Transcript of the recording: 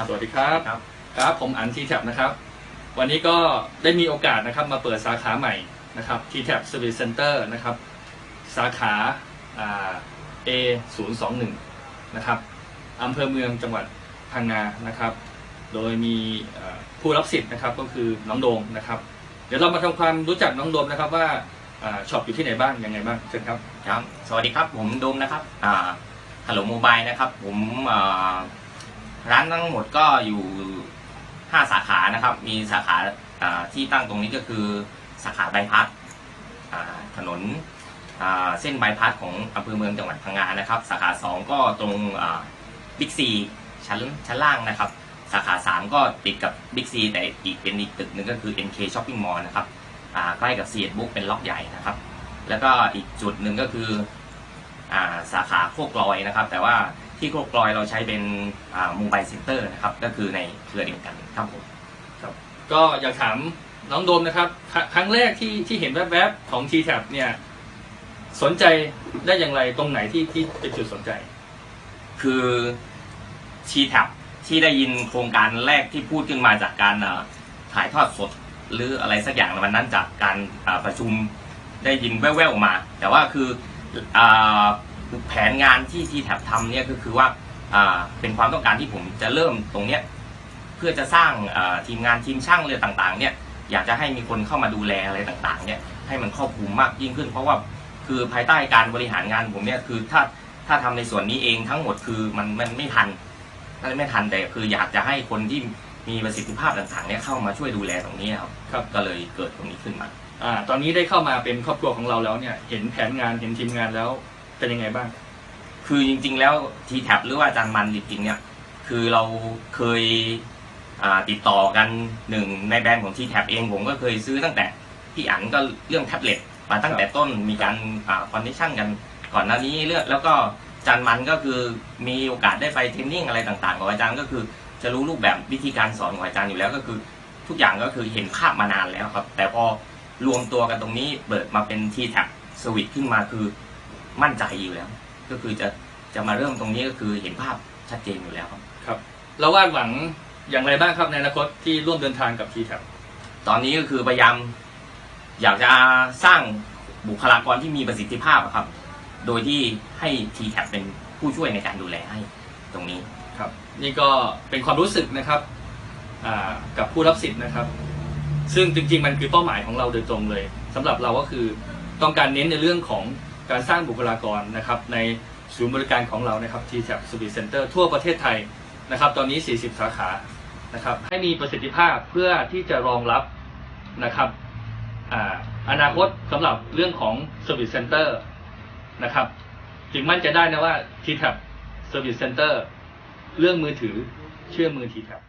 ครับ ครับ ครับผมอัน t t a b นะครับ วันนี้ก็ได้มีโอกาสนะครับมาเปิดสาขาใหม่นะครับ t t a b Service Center นะครับ สาขาอ่า A 0 2 1นะครับอำเภอเมืองจังหวัดพังงานะครับ โดยมีเอ่อผู้รับสิทธิ์นะครับก็คือน้องโดมนะครับ เดี๋ยวเรามาทำความรู้จักน้องโดมนะครับว่าอ่าช็อปอยู่ที่ไหนบ้างยังไงบ้างเชิญครับครับ สวัสดีครับผมโดมนะครับอ่าฮัลโหลโมบายนะครับ ผมอ่า ร้านทั้งหมดก็อยู่ห้าสาขานะครับ มีสาขาที่ตั้งตรงนี้ก็คือสาขาบายพัดถนนเส้นบายพัดของอำเภอเมืองจังหวัดพังงานะครับ สาขาสองก็ตรงบิ๊กซีชั้นชั้นล่างนะครับ สาขาสามก็ติดกับบิ๊กซีแต่อีกเป็นอีกตึกหนึ่งก็คือ NK Shopping Mall นะครับใกล้กับ c ี b o o k เป็นล็อกใหญ่นะครับ แล้วก็อีกจุดหนึ่งก็คืออาสาขาโคกลอยนะครับ แต่ว่า ที่โคกลอยเราใช้เป็นมูบายเซ็นเตอร์นะครับ ก็คือในเครือเดียวกันครับผมก็อยากถามน้องโดมนะครับครั้งครั้งแรกที่ที่เห็นแวบๆ ของ t t a b เนี่ย สนใจได้อย่างไรตรงไหนที่ที่เป็นจุดสนใจ คือชีแท็บที่ได้ยินโครงการแรกที่พูดขึ้นมาจากการอ่าถ่ายทอดสดหรืออะไรสักอย่างวันนั้นจากการอ่าประชุมได้ยินแว่วๆมา แต่ว่าคือ อาแผนงานที่ทีแท็บทำเนี่ยก็คือว่าอ่าเป็นความต้องการที่ผมจะเริ่มตรงเนี้ยเพื่อจะสร้างอ่าทีมงานทีมช่างเลยต่างๆเนี่ยอยากจะให้มีคนเข้ามาดูแลอะไรต่างๆเนี่ยให้มันครอบคลุมมากยิ่งขึ้น เพราะว่าคือภายใต้การบริหารงานผมเนี่ยคือถ้าถ้าทำในส่วนนี้เองทั้งหมดคือมันมันไม่ทันมันไม่ทันแต่คืออยากจะให้คนที่มีประสิทธิภาพต่างๆเนี่ยเข้ามาช่วยดูแลตรงนี้ครับครับก็เลยเกิดตรงนี้ขึ้นมาอ่าตอนนี้ได้เข้ามาเป็นครอบครัวของเราแล้วเนี่ยเห็นแผนงานเห็นทีมงานแล้ว เป็นยังไงบ้าง คือจริง ๆ แล้วทีแท็บหรือว่าอาจารย์มันจริงๆเนี่ย คือเราเคยติดต่อกันหนึ่งในแบรนด์ของทีแท็บเองผมก็เคยซื้อตั้งแต่พี่อันก็เรื่องแท็บเล็ตมาตั้งแต่ต้นมีการคอนเนคชั่นกันก่อนหน้านี้เรื่องแล้วก็จารย์มันก็คือมีโอกาสได้ไปเทรนนิ่งอะไรต่างๆของอาจารย์ก็คือ จะรู้รูปแบบวิธีการสอนของอาจารย์อยู่แล้วก็คือ ทุกอย่างก็คือเห็นภาพมานานแล้วครับ แต่พอรวมตัวกันตรงนี้เปิดมาเป็นทีแท็บสวิตขึ้นมาคือ มั่นใจอยู่แล้ว ก็คือจะจะมาเริ่มตรงนี้ก็คือเห็นภาพชัดเจนอยู่แล้วครับครับเราวาดหวังอย่างไรบ้างครับในอนาคตที่ร่วมเดินทางกับ t t a b ตอนนี้ก็คือพยายามอยากจะสร้างบุคลากรที่มีประสิทธิภาพอะครับ โดยที่ให้ t t a b เป็นผู้ช่วยในการดูแลให้ตรงนี้ครับนี่ก็เป็นความรู้สึกนะครับอ่ากับผู้รับสิทธิ์นะครับ ซึ่งจริงๆมันคือเป้าหมายของเราโดยตรงเลยสำหรับเราก็คือต้องการเน้นในเรื่องของ การสร้างบุคลากรนะครับในศูนย์บริการของเรานะครับ t t a b Service Center ทั่วประเทศไทยนะครับ ตอนนี้ 40 สาขานะครับ ให้มีประสิทธิภาพเพื่อที่จะรองรับนะครับออนาคตสำหรับเรื่องของ Service Center นะครับ จึงมั่นใจได้นะว่า t t a b Service Center เรื่องมือถือเชื่อมือทีแท็บ